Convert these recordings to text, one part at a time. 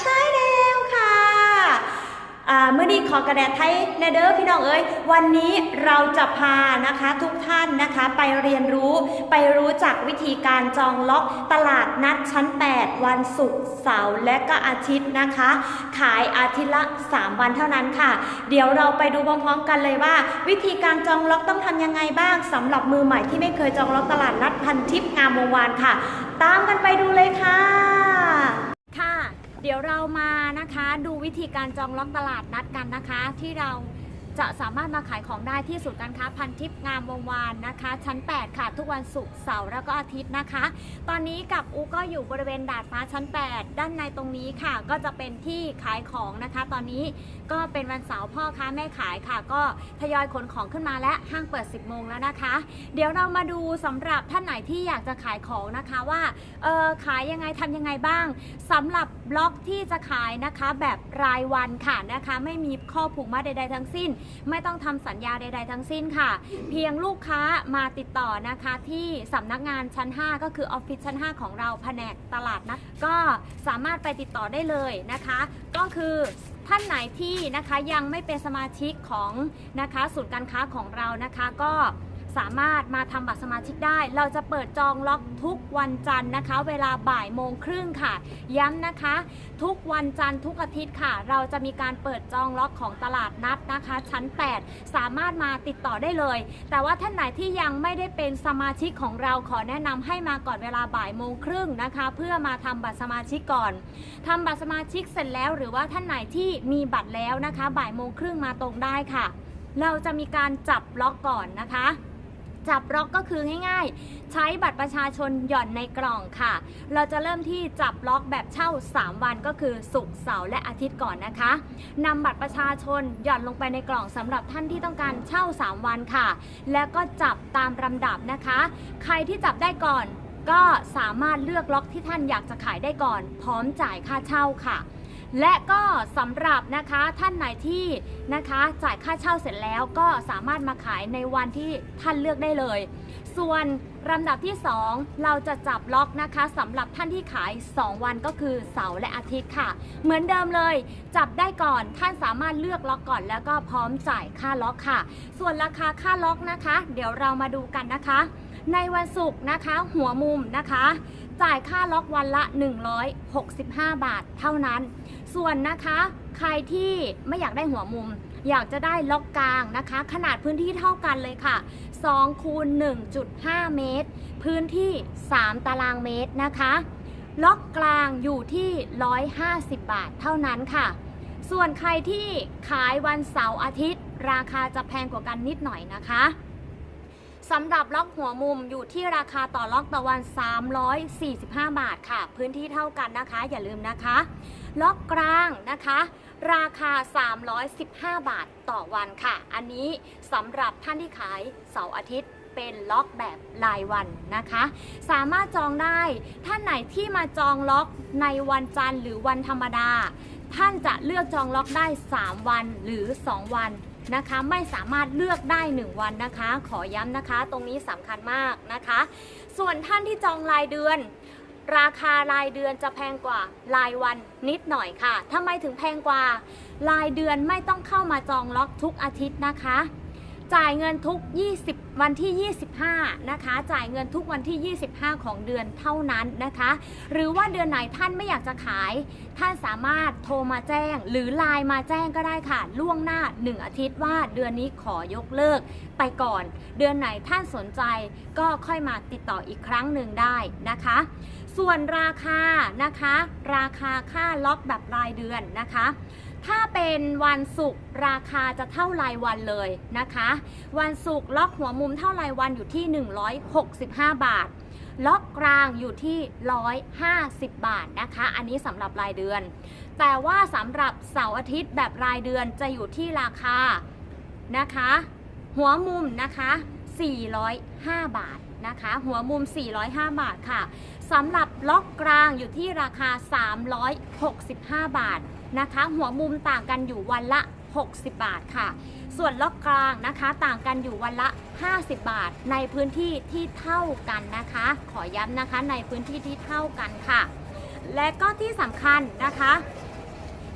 ใช่แล้วค่ะเมื่อนี้ขอกระแดดไทยแนเดอร์พี่น้องเอ้ยวันนี้เราจะพานะคะทุกท่านนะคะไปเรียนรู้ไปรู้จักวิธีการจองล็อกตลาดนัดชั้น 8 วันศุกร์เสาร์และก็อาทิตย์นะคะ ขายอาทิตย์ละ 3 วันเท่านั้นค่ะ เดี๋ยวเราไปดูพร้อมๆกันเลยว่า วิธีการจองล็อกต้องทำยังไงบ้างสำหรับมือใหม่ที่ไม่เคยจองล็อกตลาดนัดพันทิพย์งามวงวานค่ะ ตามกันไปดูเลยค่ะ เดี๋ยวเรามานะคะ ดูวิธีการจองล็อกตลาดนัดกันนะคะ ที่เรา จะสามารถมาขายของได้ที่ศูนย์การค้าพันทิพย์งามวงวานนะคะ ชั้น 8 ค่ะ ทุกวันศุกร์เสาร์แล้วก็อาทิตย์นะคะ ตอนนี้กับอูก็อยู่บริเวณดาดฟ้าชั้น 8 ด้านในตรงนี้ค่ะ ก็จะเป็นที่ขายของนะคะ ตอนนี้ก็เป็นวันเสาร์พ่อค้าแม่ขายค่ะ ก็ทยอยขนของขึ้นมาและห้างเปิด 10โมงแล้วนะคะ เดี๋ยวเรามาดูสำหรับท่านไหนที่อยากจะขายของนะคะว่าเออขายยังไงทำยังไงบ้างสำหรับบล็อกที่จะขายนะคะแบบรายวันค่ะนะคะ ไม่มีข้อผูกมัดใด ๆ ทั้งสิ้นไม่ต้องทำสัญญาใด ๆ ทั้งสิ้นค่ะ เพียงลูกค้ามาติดต่อนะคะที่สำนักงานชั้น 5 ก็คือออฟฟิศชั้น 5 ของเราแผนกตลาดนะก็สามารถไปติดต่อได้เลยนะคะ ก็คือท่านไหนที่นะคะยังไม่เป็นสมาชิกของนะคะศูนย์การค้าของเรานะคะก็ สามารถมาทำบัตรสมาชิกได้ เราจะเปิดจองล็อกทุกวันจันทร์นะคะ เวลาบ่ายโมงครึ่งค่ะ ย้ำนะคะ ทุกวันจันทร์ทุกอาทิตย์ค่ะ เราจะมีการเปิดจองล็อกของตลาดนัดนะคะ ชั้น 8 สามารถมาติดต่อได้เลย แต่ว่าท่านไหนที่ยังไม่ได้เป็นสมาชิกของเราขอแนะนำให้มาก่อนเวลาบ่ายโมงครึ่งนะคะ เพื่อมาทำบัตรสมาชิกก่อนทำบัตรสมาชิกเสร็จแล้ว หรือว่าท่านไหนที่มีบัตรแล้วนะคะ บ่ายโมงครึ่งมาตรงได้ค่ะเราจะมีการจับล็อกก่อนนะคะ จับล็อกก็คือง่าย ๆ ใช้บัตรประชาชนหย่อนในกล่องค่ะ เราจะเริ่มที่จับล็อกแบบเช่า 3 วันก็คือศุกร์เสาร์และอาทิตย์ก่อนนะคะนำบัตรประชาชนหย่อนลงไปในกล่องสำหรับท่านที่ต้องการเช่า 3 วันค่ะ แล้วก็จับตามลำดับนะคะ ใครที่จับได้ก่อนก็สามารถเลือกล็อกที่ท่านอยากจะขายได้ก่อน พร้อมจ่ายค่าเช่าค่ะ และก็สำหรับนะคะท่านไหนที่นะคะจ่ายค่าเช่าเสร็จแล้วก็สามารถมาขายในวันที่ท่านเลือกได้เลย ส่วนลำดับที่ 2 เราจะจับล็อกนะคะสำหรับท่านที่ขาย 2 วันก็คือเสาร์และอาทิตย์ค่ะ เหมือนเดิมเลย จับได้ก่อนท่านสามารถเลือกล็อกก่อน แล้วก็พร้อมจ่ายค่าล็อกค่ะ ส่วนราคาค่าล็อกนะคะ เดี๋ยวเรามาดูกันนะคะ ในวันศุกร์นะคะ หัวมุมนะคะ จ่ายค่าล็อกวันละ 165 บาทเท่านั้น ส่วนนะคะใครที่ไม่อยากได้หัวมุม อยากจะได้ล็อกกลางนะคะ ขนาดพื้นที่เท่ากันเลยค่ะ2คูณ1.5 เมตร พื้นที่ 3 ตารางเมตรนะคะ ล็อกกลางอยู่ที่ 150 บาทเท่านั้นค่ะ ส่วนใครที่ขายวันเสาร์อาทิตย์ ราคาจะแพงกว่ากันนิดหน่อยนะคะ สำหรับล็อกหัวมุมอยู่ที่ราคาต่อล็อกต่อวัน 345 บาทค่ะ พื้นที่เท่ากันนะคะ อย่าลืมนะคะ ล็อกกลางนะคะ ราคา 315 บาทต่อวันค่ะ อันนี้สำหรับท่านที่ขายเสาร์อาทิตย์เป็นล็อกแบบรายวันนะคะ สามารถจองได้ท่านไหนที่มาจองล็อกในวันจันทร์หรือวันธรรมดา ท่านจะเลือกจองล็อกได้ 3 วันหรือ 2 วัน นะคะ ไม่สามารถเลือกได้ 1 วันนะคะ ขอย้ำนะคะ ตรงนี้สำคัญมากนะคะ ส่วนท่านที่จองรายเดือน ราคารายเดือนจะแพงกว่ารายวันนิดหน่อยค่ะทำไมถึงแพงกว่า รายเดือนไม่ต้องเข้ามาจองล็อกทุกอาทิตย์นะคะ จ่ายเงินทุก 20 วันที่ 25 นะคะ จ่ายเงินทุกวันที่ 25 ของเดือนเท่านั้นนะคะ หรือว่าเดือนไหนท่านไม่อยากจะขาย ท่านสามารถโทรมาแจ้ง หรือไลน์มาแจ้งก็ได้ค่ะ ล่วงหน้า 1 อาทิตย์ว่าเดือนนี้ขอยกเลิกไปก่อน เดือนไหนท่านสนใจก็ค่อยมาติดต่ออีกครั้งหนึ่งได้นะคะ ส่วนราคานะคะ ราคาค่าล็อกแบบรายเดือนนะคะ ถ้าเป็นวันศุกร์ราคาจะเท่ารายวันเลยนะคะ วันศุกร์ล็อกหัวมุมเท่ารายวันอยู่ที่ 165 บาท ล็อกกลางอยู่ที่ 150 บาทนะคะ อันนี้สำหรับรายเดือน แต่ว่าสำหรับเสาร์อาทิตย์แบบรายเดือนจะอยู่ที่ราคานะคะ หัวมุมนะคะ 405 บาทนะคะ หัวมุม 405 บาทค่ะสำหรับล็อกกลางอยู่ที่ราคา 365 บาท นะคะ หัวมุมต่างกันอยู่วันละ 60 บาทค่ะ ส่วนล็อกกลางนะคะต่างกันอยู่วันละ 50 บาท ในพื้นที่ที่เท่ากันนะคะ ขอย้ำนะคะในพื้นที่ที่เท่ากันค่ะ และก็ที่สำคัญนะคะ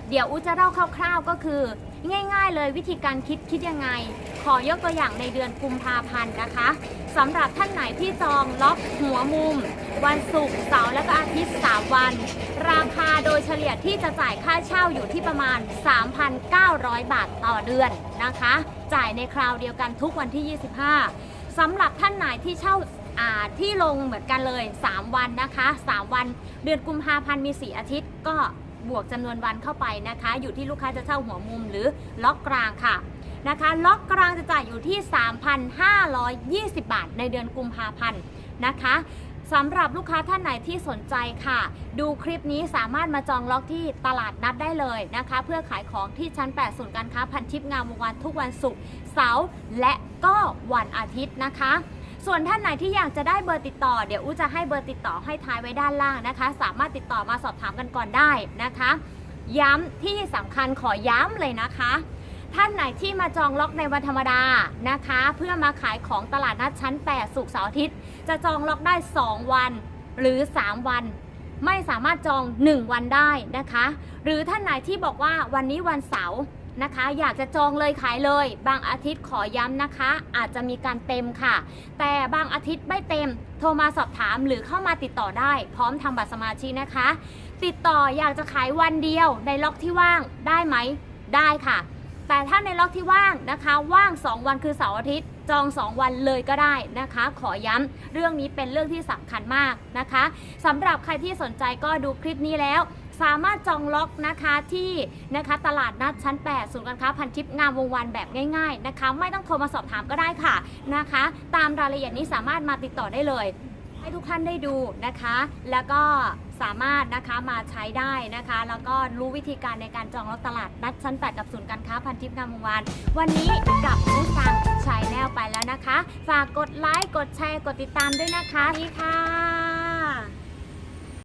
เดี๋ยวอูจะเล่าคร่าวๆก็คือ ง่าย ๆ เลยวิธีการคิดคิดยังไง ขอยกตัวอย่างในเดือนกุมภาพันธ์นะคะสำหรับท่านไหนที่จองล็อกหัวมุม วันศุกร์เสาร์และก็อาทิตย์3วัน ราคาโดยเฉลี่ยที่จะจ่ายค่าเช่าอยู่ที่ประมาณ 3,900 บาทต่อเดือนนะคะ จ่ายในคราวเดียวกันทุกวันที่ 25สำหรับท่านไหนที่เช่าอ่าที่ลงเหมือนกันเลย 3 วันนะคะ 3 วัน เดือนกุมภาพันธ์มี 4 อาทิตย์ก็ บวกจำนวนวันเข้าไปนะคะ อยู่ที่ลูกค้าจะเช่าหัวมุมหรือล็อกกลางค่ะนะคะ ล็อกกลางจะจ่ายอยู่ที่ 3,520 บาท ในเดือนกุมภาพันธ์นะคะสำหรับลูกค้าท่านไหนที่สนใจค่ะ ดูคลิปนี้สามารถมาจองล็อกที่ตลาดนัดได้เลยนะคะ เพื่อขายของที่ชั้น 8 ศูนย์การค้าพันทิพย์งามวงวานทุกวันศุกร์เสาร์และก็วันอาทิตย์นะคะ ส่วนท่านไหนที่อยากจะได้เบอร์ติดต่อ เดี๋ยวอู้จะให้เบอร์ติดต่อให้ท้ายไว้ด้านล่างนะคะ สามารถติดต่อมาสอบถามกันก่อนได้นะคะ ย้ำที่สำคัญขอย้ำเลยนะคะ ท่านไหนที่มาจองล็อกในวันธรรมดานะคะ เพื่อมาขายของตลาดนัดชั้น 8 สุกเสาร์อาทิตย์ จะจองล็อกได้ 2 วันหรือ 3 วันไม่สามารถจอง 1 วันได้นะคะ หรือท่านไหนที่บอกว่าวันนี้วันเสาร์ นะคะ อยากจะจองเลยขายเลย บางอาทิตย์ขอย้ำนะคะ อาจจะมีการเต็มค่ะ แต่บางอาทิตย์ไม่เต็ม โทรมาสอบถามหรือเข้ามาติดต่อได้ พร้อมทำบัตรสมาชิกนะคะ ติดต่ออยากจะขายวันเดียวในล็อกที่ว่างได้ไหมได้ค่ะ แต่ถ้าในล็อกที่ว่างนะคะ ว่าง 2 วันคือเสาร์อาทิตย์จอง 2 วันเลยก็ได้นะคะ ขอย้ำเรื่องนี้เป็นเรื่องที่สำคัญมากนะคะสำหรับใครที่สนใจก็ดูคลิปนี้แล้ว สามารถจองล็อกนะคะที่นะคะตลาดนัดชั้น 8 ศูนย์การค้าพันทิพย์งามวงวันแบบง่ายๆนะคะ ไม่ต้องโทรมาสอบถามก็ได้ค่ะนะคะ ตามรายละเอียดนี้สามารถมาติดต่อได้เลย ให้ทุกท่านได้ดูนะคะ แล้วก็สามารถนะคะมาใช้ได้นะคะ แล้วก็รู้วิธีการในการจองล็อกตลาดนัดชั้น 8 กับศูนย์การค้าพันทิพย์งามวงวานวันนี้กับผู้ฟังชายแนลไปแล้วนะคะ ฝากกดไลค์กดแชร์กดติดตามด้วยนะคะนี่ค่ะ